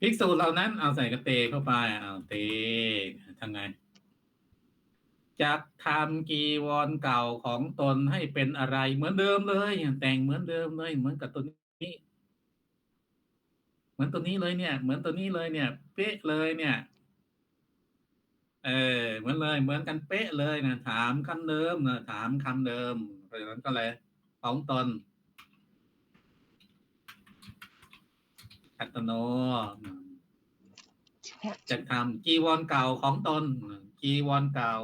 ภิกษุเหล่านั้นเอาใส่กระเตเข้าไปเอาเตทำไงจักทำกีวรเก่าของตนให้เป็นอะไรเหมือนเดิมเลยแต่งเหมือนเดิมเลย เหมือนกับตัวนี้ เหมือนตัวนี้เลยเนี่ย เหมือนตัวนี้เลยเนี่ย เป๊ะเลยเนี่ย เออเหมือนเลย เหมือนกันเป๊ะเลยนะถามคำเดิมนะถามคำเดิมเพราะฉะนั้นก็เลยของตน อัตโนจะทำจีวรเก่าของตนจีวรเก่า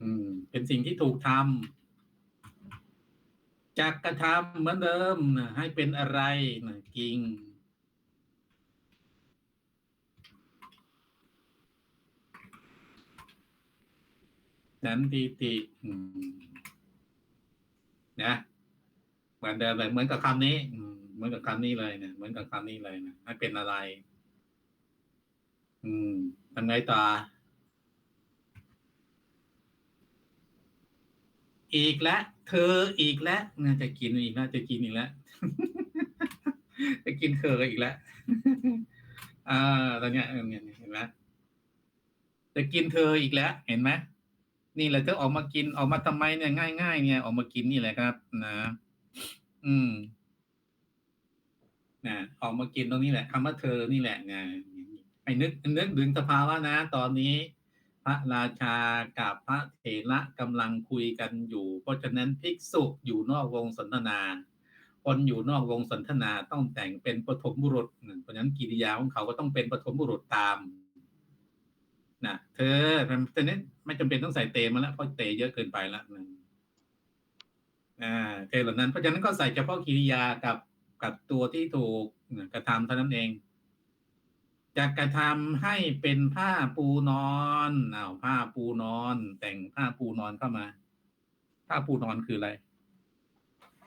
อืม เป็นสิ่งที่ถูกทำจักกระทำเหมือนเดิมนะให้เป็นอะไรนะกิงสันติติอืมนะ เหมือนเดิมเลยเหมือนกับคำนี้อืเหมือนกับคำนี้เลยเนี่ยเหมือนกับคำนี้เลยนะให้เป็นอะไร อืมทำไงต่ออีกแล้วเธออีกแล้วน่าจะกินอีกแล้วจะกินอีกแล้วจะกินเธออีกแล้วอ่าตอนเนี้ยเนี่ยเห็นไหมจะกินเธออีกแล้วเห็นไหมนี่แหละเธอออกมากินออกมาทำไมเนี่ยง่ายๆเนี่ยออกมากินนี่แหละครับ นะ อืมนะออกมากินตรงนี้แหละคำว่าเธอนี่แหละนะไอ้นึกนึกถึงสภาวะนะ ตอนนี้ พระราชากับพระเถระกำลังคุยกันอยู่ เพราะฉะนั้นภิกษุอยู่นอกวงสนทนา คนอยู่นอกวงสนทนาต้องแต่งเป็นปฐมบุรุษเพราะฉะนั้นกิริยาของเขาก็ต้องเป็นปฐมบุรุษตามนะเธอตอนนี้ไม่จำเป็นต้องใส่เตมาแล้วเพราะเตเยอะเกินไปแล้ว อ่าเธอเหล่านั้น เพราะฉะนั้นก็ใส่เฉพาะกิริยากับกับตัวที่ถูกกระทำเท่านั้นเองจะกระทำให้เป็นผ้าปูนอนอ้าวผ้าปูนอน แต่งผ้าปูนอนเข้ามา ผ้าปูนอนคืออะไร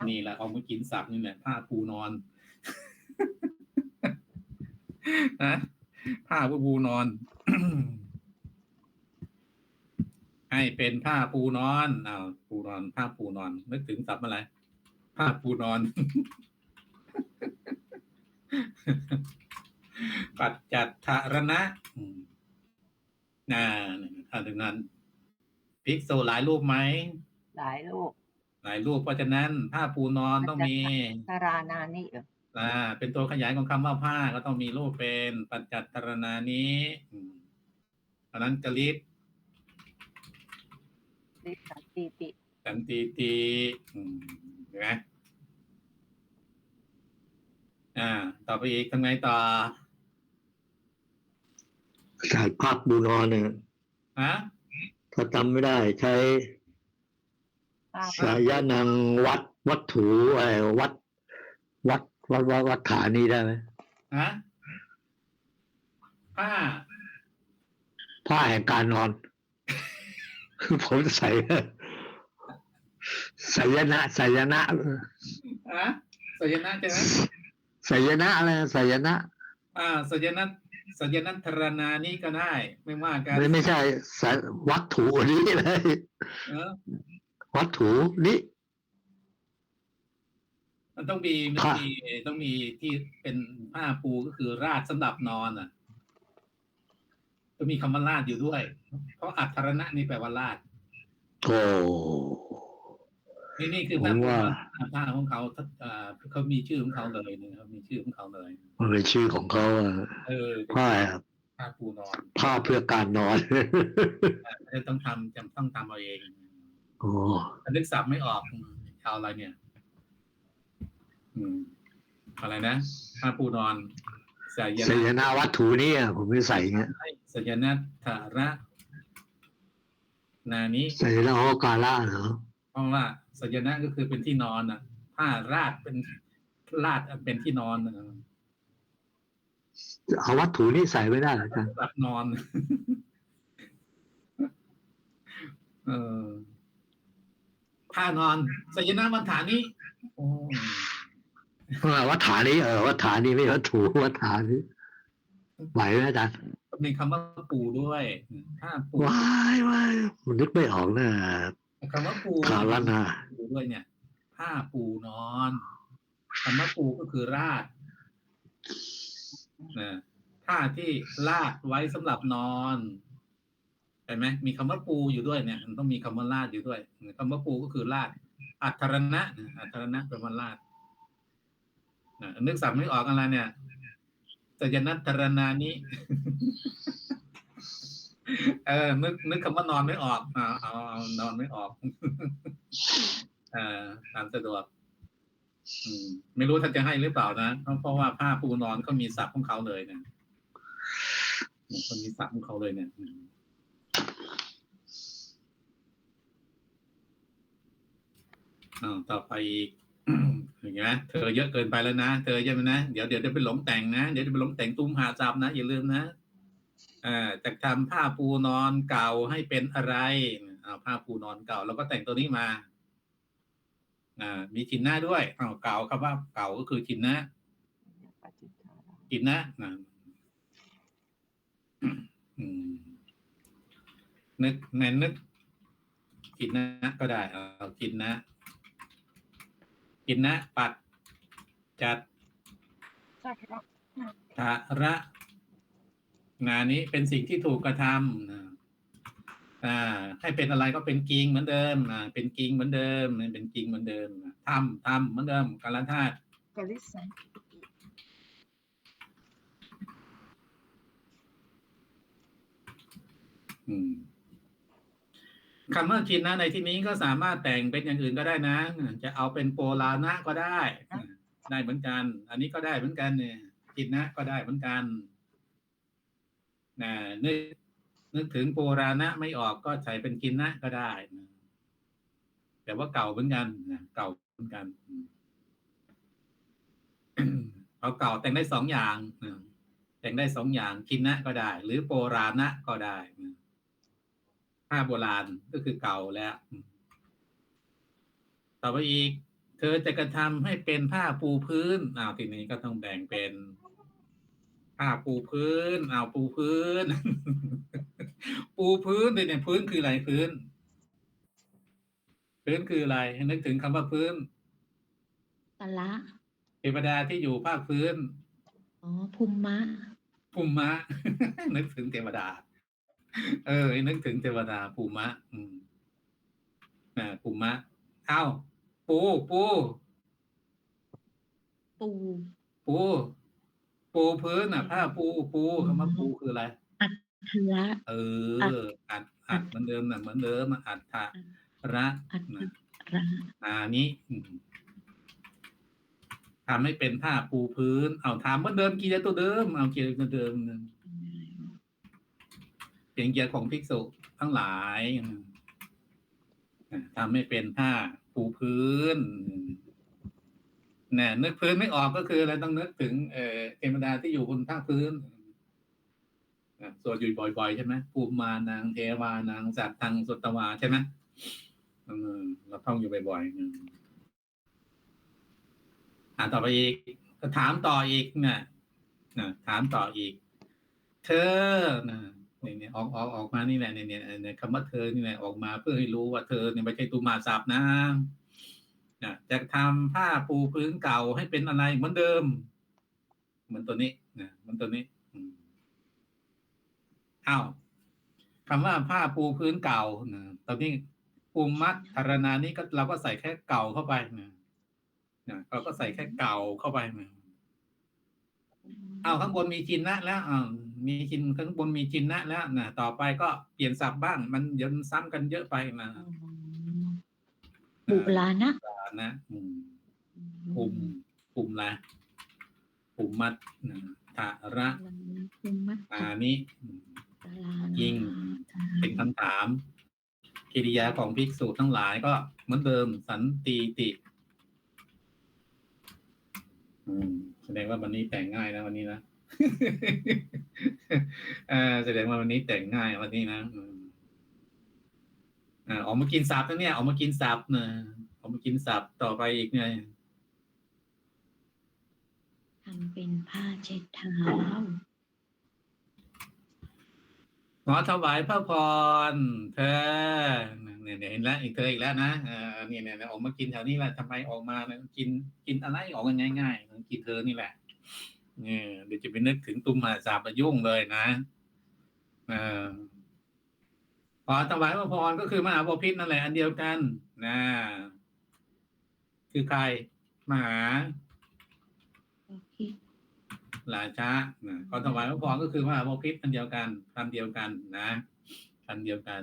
นี่แหละเอามากินสับนี่แหละผ้าปูนอนนะผ้าปูนอน ให้เป็นผ้าปูนอนอ้าวปูนอนผ้าปูนอนนึกถึงสับอะไร ผ้าปูนอน ปัจจัตถารณะอืมน่าถ้าถึงนั้นภิกษุหลายรูปไหม หลายลูกหลายรูปเพราะฉะนั้น ผ้าปูนอนต้องมีทารานานิเอออ่า เป็นตัวขยายของคำว่าผ้าก็ต้องมีรูปเป็นปัจจัตตรนานี้อืมเพราะฉะนั้นกลิป ลิสันติติ สันติตีอืมเห็นไหมอ่า ต่อไปอีกทำไงต่อใช้ภาพบูนอนเนี่ยฮะถ้าจำไม่ได้ใช้ภาพสายนังวัดวัตถุไอ้วัด วัดวัดวัดวัดฐานี้ได้ไหมฮะผ้าผ้าแห่งการนอน ผมใส่สายนะสายนะฮะสยนะใช่ไหมสายนะอะไรสายนะอ่าสยนะสยนัทรนานี้ก็ได้ ไม่ว่ากันไม่ไม่ใช่สายวัตถุนี้เลยเออวัตถุนี้มันต้องมีมันผ้ามีต้องมีที่เป็นผ้าปูก็คือราดสำหรับนอนอะ ต้องมีคำว่าราดอยู่ด้วย เพราะอัทรณะนี่แปลว่าราดโอ้นี่นี่คือผผ้ามปูว่าผ้าของเขาอ่าเขามีชื่อของเขาเลยนะครับมีชื่อของเขาเลยมันเป็นชื่อของเขาอะเออผ้าผ้าปูนอนผ้าเพื่อการนอนจะต้องทำจำต้องทำเอาเองโอ้ถ้านึกสับไม่ออกเอาอะไรเนี่ย อืมอะไรนะผ้าปูนอนสายสายนะนะวัตถุนี้อะผมไม่ใส่เงี้ยส ยนัทาระ นานี้สายนะโอกาล่าเหรอเพราะว่าสยนะก็คือเป็นที่นอนอะ ผ้าราดเป็นราดเป็นที่นอนน่ะเอาวัตถุนี้ใส่ไม่ได้เหรออาจารย์สำหรับนอน เออผ้านอนสยนะวันฐานนี้โอ้เออวัฏฐานนี้เออวัฏฐานนี้ไม่วัตถุวัฏฐานนี้ไหวไหมอาจารย์ มีคำว่าปูด้วยผ้าปูว้ายว้ายมันนึกไม่ออกนะคำว่าปูคารันนะปูด้วยเนี่ย ผ้าปูนอนคำว่าปูก็คือราดนะท่าที่ลาดไว้สำหรับนอนเห็นไหมมีคำว่าปูอยู่ด้วยเนี่ย มันต้องมีคำว่าลาดอยู่ด้วยคำว่าปูก็คือลาดอัทรณะนะอัทรณะเป็นวันลาดนะนึกสับไม่ออกอะไรเนี่ย สยนัตรณานี้เออ นึกนึกคำว่านอนไม่ออกเอาเอาเอานอนไม่ออกเออตามสะดวกไม่รู้ท่านจะให้หรือเปล่านะเพราะว่าผ้าปูนอนเขามีศัพท์ของเขาเลยเนี่ยเขามีศัพท์ของเขาเลยเนี่ยอืมอ้าต่อไปอีก อย่างเงี้ยเธอเยอะเกินไปแล้วนะเธอเยอะไปนะเดี๋ยวเดี๋ยวจะไปหลงแต่งนะเดี๋ยวจะไปหลงแต่งตุ้มหาจับนะอย่าลืมนะอ่าจะทำผ้าปูนอนเก่าให้เป็นอะไรเอาผ้าปูนอนเก่า แล้วก็แต่งตัวนี้มาอ่ามีชินหน้าด้วยอ้าเก่าครับว่าเก่าก็คือชินน้าปฏินนะนะนึกแมนนึกกินนะก็ได้เอากินนะ กินนะ ปัด จัดสักระทาระงานนี้เป็นสิ่งที่ถูกกระทำนะอ่า ให้เป็นอะไรก็เป็นกิงเหมือนเดิมอ่าเป็นกิงเหมือนเดิมเป็นกิงเหมือนเดิมทำทำเหมือนเดิมกาลธาตุกลิสันอืม คำว่าชินนะในที่นี้ก็สามารถแต่งเป็นอย่างอื่นก็ได้นะ จะเอาเป็นโปลานะก็ได้ ได้เหมือนกัน อันนี้ก็ได้เหมือนกันเนี่ยชินนะก็ได้เหมือนกันนะนึกนึกถึงโปราณะไม่ออกก็ใช้เป็นกินนะก็ได้นะแต่ว่าเก่าเหมือนกันนะเก่าเหมือนกันเอาเก่าแต่งได้สองอย่างแต่งได้สองอย่างคินนะก็ได้ หรือโปราณะก็ได้นะ ผ้าโบราณก็คือเก่าแล้วอืมต่อไปอีก เธอจะกระทำให้เป็นผ้าปูพื้นอ้าวทีนี้ก็ต้องแบ่งเป็นผ้าปูพื้นอ้าวปูพื้น ปูพื้นเนี่ยพื้นคืออะไรพื้น พื้นคืออะไรให้นึกถึงคำว่าพื้นตะละเทวดาที่อยู่ภาคพื้น อ๋อภูมิมะภูมะนึกถึงเทวดา เออ นึกถึงเทวดาภูมะ อืมอ่าภูมะ เอ้า ปู ปู ปู ปู ปูพื้นอะ ผ้าปูปูคำว่าปูคืออะไรทะละเออ อัดอัดเหมือนเดิมนะเหมือนเดิมอะอัดทะระอัตนะระอานี้อืมทำให้เป็นผ้าปูพื้น เอาทำเหมือนเดิมกีตัวเดิม เอาเกียร์ตัวเดิม เพียงเกียร์ของภิกษุทั้งหลายอืมอ่าทำให้เป็นผ้าปูพื้นเนี่ยนึกพื้นไม่ออกก็คืออะไรต้องนึกถึงเอเทวดาที่อยู่บนภาพื้นสวดอยู่บ่อยๆใช่ไหมภูมานางเทวานางสัตตังสุตตวาใช่ไหมเราท่องอยู่บ่อยๆอ่านต่อไปอีกถามต่ออีกเนี่ยนะถามต่ออีก เธอนะ เนี่ยเนี่ยออกออกออกมานี่แหละเนี่ยเนี่ยคำว่าเธอนี่แหละออกมาเพื่อให้รู้ว่าเธอเนี่ยไม่ใช่ตุมาสับนะนะจะทำผ้าปูพื้นเก่าให้เป็นอะไรเหมือนเดิม เหมือนตัวนี้นะเหมือนตัวนี้อ้าวคำว่าผ้าปูพื้นเก่านะตอนนี้ภูมิมัดธารณานี้ก็เราก็ใส่แค่เก่าเข้าไปนะนะเราก็ใส่แค่เก่าเข้าไปนะ เอาข้างบนมีจินนะแล้วอ่ามีจินข้างบนมีจินนะแล้วนะต่อไปก็เปลี่ยนศัพท์บ้าง มันเดี๋ยวมันซ้ำกันเยอะไปนะบุลานะอ่านะอืมภูมิภูมิละภูมิมัดนะทาระภูมิมัตอานี้อืมตะลายิง เป็นคำถาม กิริยาของภิกษุทั้งหลายก็เหมือนเดิม สันติติ อืมแส ดงว่าวันนี้แต่งง่ายนะวันนี้นะเออแสดงว่าวันนี้แต่งง่ายวันนี้นะอืมอ่าออกมากินสับนะเนี่ยออกมากินสับนะออกมากินสับต่อไปอีกเนี่ยทำเป็นผ้าเช็ดเท้าขอถวายพระพรเธอ เนี่ยเนี่ยเนี่ยเห็นแล้วอีกเธออีกแล้วนะเออเนี่ยเนี่ยออกมากินแถวนี้แหละทำไมออกมาเนี่ยกินกินอะไรออกกันง่ายๆกินเธอนี่แหละเนี่ยเดี๋ยวจะไปนึกถึงตุมหาสาบมายุ่งเลยนะเออพอถวายพระพรก็คือมหาบพิษนั่นแหละอันเดียวกันนะคือใครมหาบพิษราชานะขอถวายพระพรก็คือว่าพระพิษอันเดียวกันคำเดียวกันนะอันเดียวกัน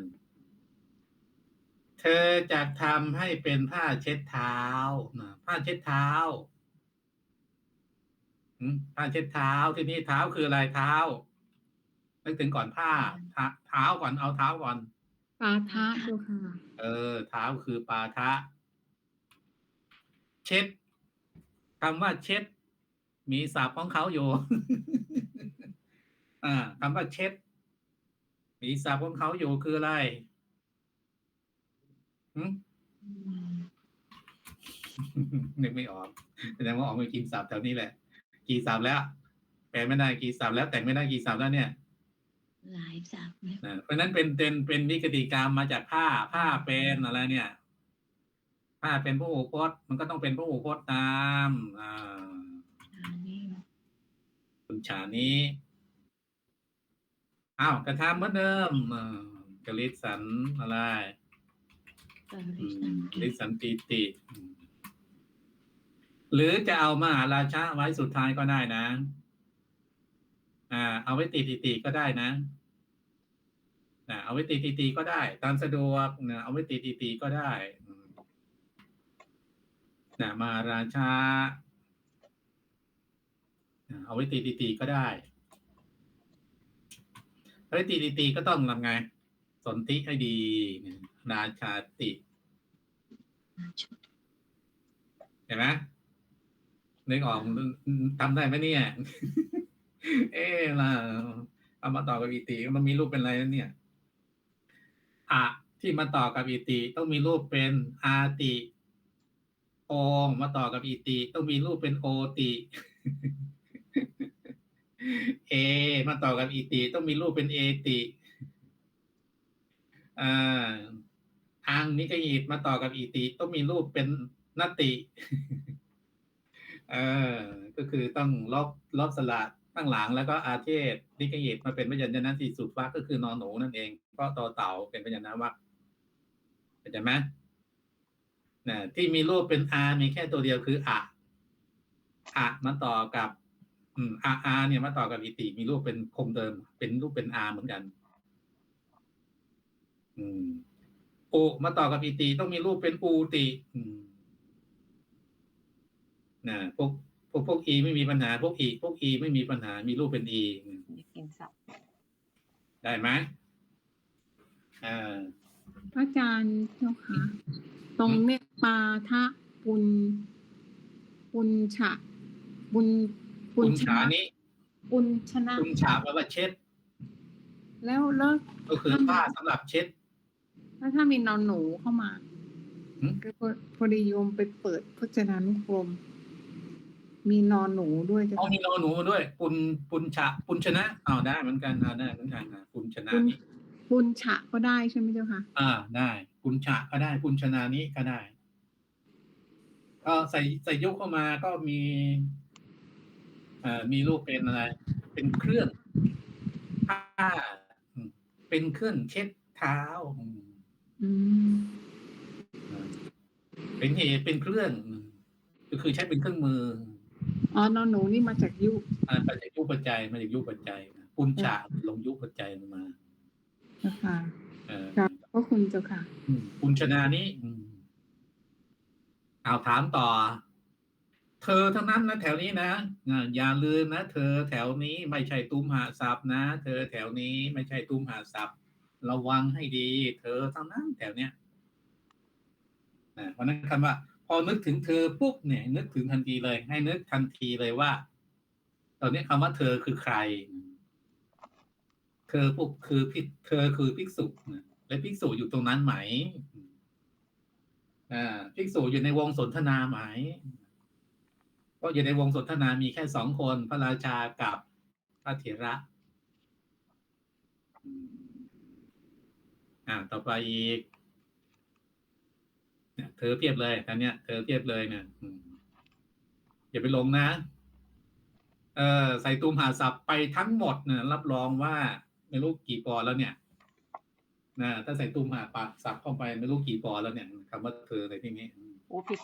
เธอจะทำให้เป็นผ้าเช็ดเท้านะผ้าเช็ดเท้าหืมผ้าเช็ดเท้าที่นี่เท้าคืออะไรเท้านึกถึงก่อนผ้าเท้าเท้าก่อนเอาเท้าก่อน ปาทะเจ้าค่ะ เออ เท้าคือปาทะ เช็ดคำว่าเช็ด มีศัพท์ของเขาอยู่อ่าคำว่าเช็ด มีศัพท์ของเขาอยู่คืออะไรหึอืม นึกไม่ออกแสดงว่าออกมากินศัพท์แถวนี้แหละ กี่ศัพท์แล้ว แปลไม่ได้กี่ศัพท์แล้ว แต่งไม่ได้กี่ศัพท์แล้วเนี่ย หลายสับแล้วนะเพราะฉะนั้นเป็นเป็นเป็นวิกติกรรมมาจากผ้าผ้าเป็นอะไรเนี่ยผ้าเป็นพระหูพจน์มันก็ต้องเป็นพระหูพจน์ตามอ่าอันนี้คุณฉานี้อ้าวกระทำเหมือนเดิมอ่ากลิสันอะไรบอืริสัมนก ลิสันปีติ หรือจะเอามหาราชาไว้สุดท้ายก็ได้นะ อ่า เอาไว้ตีตีตีก็ได้นะนะเอาไว้ตีตีตีก็ได้ ตามสะดวกนะเอาไว้ตีตีตีก็ได้นะมาราชาเอาไว้ตีตีตีก็ได้เอาไว้ตีตีตีก็ต้องทำไง สนธิให้ดี ราชาติชุดเห็นไหมนึกออกทำได้ไหมเนี่ย เอ๊ะล่ะเอามาต่อกับอีติมันมีรูปเป็นอะไรนะเนี่ยอะที่มาต่อกับอีติต้องมีรูปเป็นอาติโองมาต่อกับอีติต้องมีรูปเป็นโอติเอ มาต่อกับอีติต้องมีรูปเป็นเอติอ่า อังนิกยิตมาต่อกับอีติต้องมีรูปเป็นนติเออก็คือต้องลบลบสระข้งหลังแล้วก็อาเทศนิกยิตมาเป็นพยัญชนะที่สุดฟักก็คือนอนหนูนั่นเองเพราะต่อเต่าเป็นพยัญชนะวักเข้าใจไหมนะที่มีรูปเป็นอามีแค่ตัวเดียวคืออะอะมาต่อกับ อืมอาอาเนี่ยมาต่อกับอิติมีรูปเป็นคงเดิม เป็นรูปเป็นอาเหมือนกัน อืม อุมาต่อกับอิติต้องมีรูปเป็นอูติอืมนะพวกพวกพวกอีไม่มีปัญหา พวกอีพวกอีไม่มีปัญหา มีรูปเป็นอีอยากกินสับได้ไหมอ่าพระอาจารย์เจ้าค่ะ ตรงเนี่ยปาทะปุญปุญฉะบุญปุญชฉานะนี้ปุญชนะปุญฉาแปลว่าเช็ด แล้วแล้วก็คือผ้าสำหรับเช็ด แล้วถ้ามีนอนหนูเข้ามาหืมก็พอดีโยมไปเปิดพจนานุกรม มีนอนหนูด้วยเจ้าเอาค่ะมีนอหนูมาด้วยปุญปุญฉะปุญชนะอ้าวได้เหมือนกันอ่าได้เหมือนกันอะปุญชนะปุญนี้ปุญฉะก็ได้ใช่ไหมเจ้าค่ะ อ่าได้ปุญฉะก็ได้ปุญชนานี้ก็ได้ก็ใส่ใส่ยุคเข้ามาก็มีเอ่อมีรูปเป็นอะไร เป็นเครื่องผ้าอืมเป็นเครื่องเช็ดเท้าอืมอืม เป็นเหตุเป็นเครื่องอืมก็คือใช้เป็นเครื่องมืออ๋อนอนหนูนี่มาจากยุอ่ามาจากยุคปัจจัยมาจากยุคปัจจัยปุญฉะลงยุคปัจจัยลงมาเจ้าค่ะเออครับก็คุณเจ้าค่ะอืมปุญชนานี้อืมเอาถามต่อ เธอทั้งนั้นนะแถวนี้นะอ่าอย่าลืมนะเธอแถวนี้ไม่ใช่ตุ้มหาศัพท์นะ เธอแถวนี้ไม่ใช่ตุ้มหาศัพท์ ระวังให้ดี เธอทั้งนั้นแถวเนี้ยนะเพราะนั้นคำว่า พอนึกถึงเธอปุ๊บเนี่ย นึกถึงทันทีเลย ให้นึกทันทีเลยว่า ตอนนี้คำว่าเธอคือใคร เธอปุ๊บคือพิเธอคือภิกษุนะและภิกษุอยู่ตรงนั้นไหมอ่าภิกษุอยู่ในวงสนทนาไหมก็อยู่ในวงสนทนามีแค่สองคน พระราชากับพระเถระ อืมอ่าต่อไปอีกเธอเพียบเลยอันเนี้ยเธอเพียบเลยเนี่ยอืมอย่าไปหลงนะเออใส่ตูมหาศัพท์ไปทั้งหมดเนี่ยรับรองว่าไม่รู้กี่ปอนด์แล้วเนี่ยนะถ้าใส่ตูมหาปากศัพท์เข้าไปไม่รู้กี่ปอนด์แล้วเนี่ยคำว่าเธอในที่นี้โอ้ผิด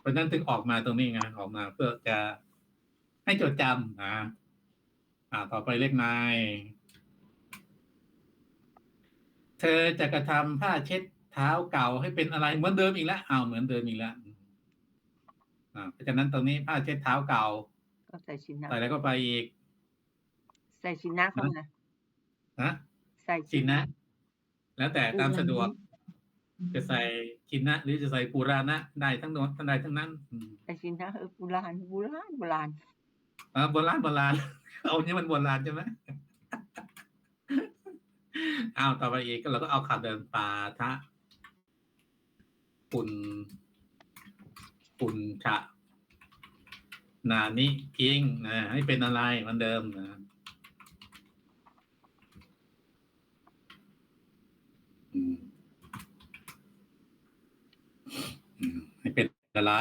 เพราะฉะนั้นถึงออกมาตรงนี้ไงออกมาเพื่อจะให้จดจำนะอ่า ต่อไปเลขนาย เธอจะกระทำผ้าเช็ดเท้าเก่าให้เป็นอะไรเหมือนเดิมอีกแล้วอ้าวเหมือนเดิมอีกแล้วอ่าเพราะฉะนั้นตรงนี้ผ้าเช็ดเท้าเก่าก็ใส่ชิ้นนะใส่อะไรก็ไปอีก ใส่ชิ้นนะเข้ามานะใส่ชินนะ แล้วแต่ตามสะดวก จะใส่ชินนะ หรือจะใส่ปูรานะได้ทั้งโน้นทั้งใดทั้งนั้นอืมใส่ชิ้นนะเออโบราณโบราณโบราณอ่าโบราณโบราณเอาเนี้มันโบราณใช่ไหมเอาวต่อไปอีกก็เราก็เอาขับเดินปาทะปุ่นปุ่นฉะนานิพิงนะให้เป็นอะไรเหมือนเดิมนะให้เป็นอะไร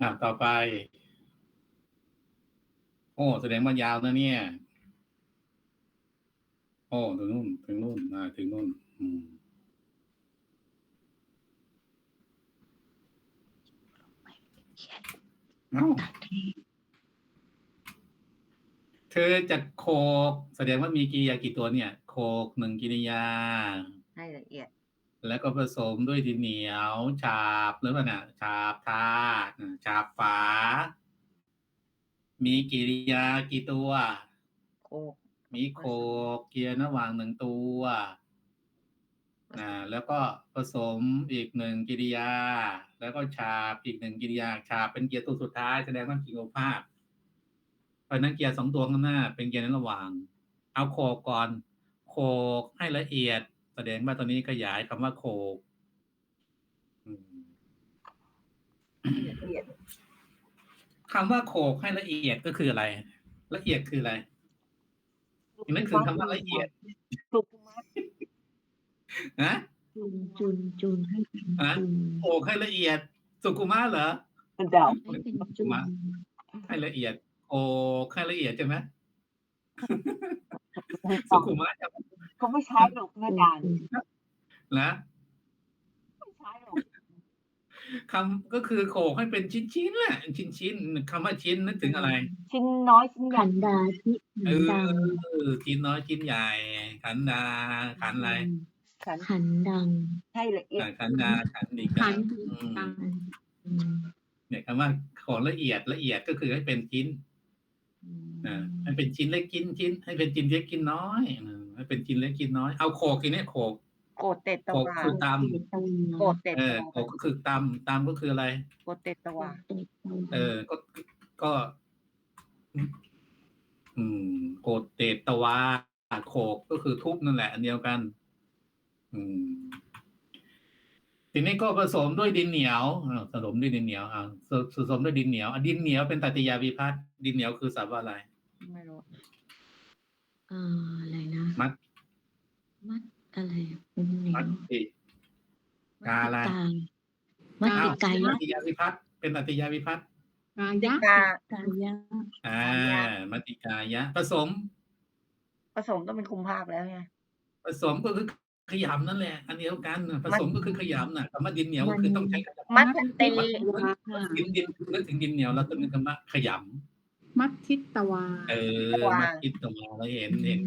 อะต่อไป โอ้แสดงว่ายาวนะเนี่ย โอ้ถึงนู่นถึงนู่นอ่าถึงนู่น อืมเอ้าตัดให้เธอจะโคกแสดงว่ามีกิริยากี่ตัวเนี่ย โคกหนึ่งกิริยา ให้ละเอียด แล้วก็ผสมด้วยดินเหนียว ฉาบหรือเปล่าน่ะ ฉาบทาอ่าฉาบฝา มีกิริยากี่ตัว โคกมีโคกเกียร์ระหว่างหนึ่งตัวนะแล้วก็ผสมอีกหนึ่งกิริยา แล้วก็ฉาบอีกหนึ่งกิริยาฉาบเป็นเกียร์ตัวสุดท้ายแสดงว่ากิโลภาพเพราะฉะนั้นเกียร์สองตัวข้างหน้า เป็นเกียร์ในระหว่าง เอาโคกก่อนโคกให้ละเอียด แสดงว่าตอนนี้ขยายคำว่าโคกอืมให้ละเอียด คำว่าโขกให้ละเอียดก็คืออะไร ละเอียดคืออะไรนั่นคือคำว่าละเอียดสุกุมัดนะจุนจุนจุนให้เป็นฮะจุนโขกให้ละเอียด สุกุมาเหรอมันเดาให้เป็นจุนให้ละเอียดโขกให้ละเอียดใช่ไหมไม่ต้สุองกุมาจะเขาไม่ใช้หรอกแม่ดานนะไม่ใช้หรอก คำก็คือโขกให้เป็นชิ้นชิ้นๆแหละชิ้นชิ้นๆคำว่าชิ้นนึกถึงอะไร ชิ้นน้อยชิ้นใหญ่ขันดาที่เอขันดังอชิ้นน้อยชิ้นใหญ่ ขันดา ขันอะไรขันขันดังให้ละเอียดอ่าขันดาขันดีขักันนดีกังอืมเนี่ยคำว่าของละเอียดละเอียดก็คือให้เป็นชิ้นอืมอ่าให้เป็นชิ้นเล็กชิ้นชิ้น ให้เป็นชิ้นเล็กชิ้นน้อยอ่าให้เป็นชิ้นเล็กชิ้นน้อยเอาโขกทีนี้โขก โกรธเตตตะโขกวาคือตโกรธเตตำเอตะอวาโขกก็คือตำตำก็คืออะไร โกรธเตตตะวาเออ ก็ก็ อืม โกดเตตวาโขกก็คือทุบนั่นแหละ อันเดียวกัน อืมทีนี้ก็ผสมด้วยดินเหนียวอ่าผสมด้วยดินเหนียวอ่าผผสมด้วยดินเหนียวอะดินเหนียวเป็นตติยาวิพัฒน์ดินเหนียวคือสับว่าอะไรไม่รู้เอ่ออะไรนะมัดมัด อะไรเป็นเหนียมัดวติกาอะไรมัดอ้าติวกายตติยาวิพัฒน์เป็นตติยาวิพัฒน์กายะกากายะอ่ามัตติกายะ ผสม ผสมต้องเป็นคุมภาคแล้วไง ผสมก็คือขยำนั่นแหละ อันเดียวกันน่ะผสมก็คือขยำน่ะคำว่าดินเหนียวก็คือต้องใช้ขยำมัดพันตีดินดินนึกถึงดินเหนียวแล้วก็นึกคำว่าขย มัททิตวาำเออมาคิดตรงมาแล้วเห็นเห็น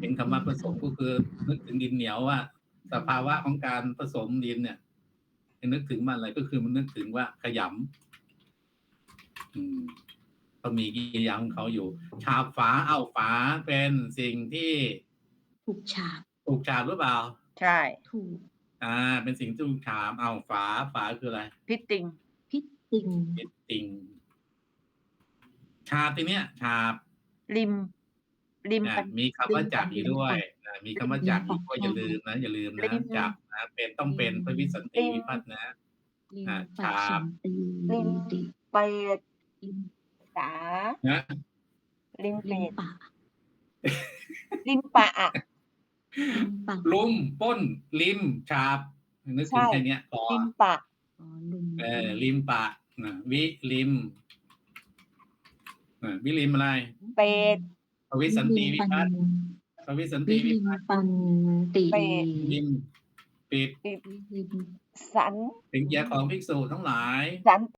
เห็นคำว่าผสมก็คือนึกถึงดินเหนียวว่า สภาวะของการผสมดินเนี่ยให้นึกถึงมันอะไรก็คือมันนึกถึงว่าขยำอืมก็มีกิริยาของเขาอยู่ ฉาบฝาเอาฝาเป็นสิ่งที่ถูกฉาบถูกฉาบหรือเปล่า ใช่ ถูกอ่า เป็นสิ่งที่ถูกฉาบเอาฝาฝาคืออะไร พิติงพิษติงเป็นติง ฉาบทีเนี้ยฉาบริม ริมอะปันมีคำว่าจับอยู่ด้วยนะมีคำว่าจับอีกก็อย่าลืมนะอย่าลืมลินะงจับนะเป็นต้องเป็นพระวิสันติวิพัฒน์นะ ลิงอ่าปัดฉาบสันตีลิมติไปลิงสานะริมลิเป็งดปะริมปะอะ ลิมปักลุมปล้น ลิมฉาบนึกถึงใช่ แค่เนี้ยพอริมปะอ๋อลุมเออลิมปะนะวิลิมอะ วิลิมอะไรเป็ดปวิสันติวิปันพัฒน์ปวิสันติวิวิลิมพัฒน์ปันติเป็ดลิมปิดวิลิมสัน ถึงแก่ของภิกษุทั้งหลาย สัน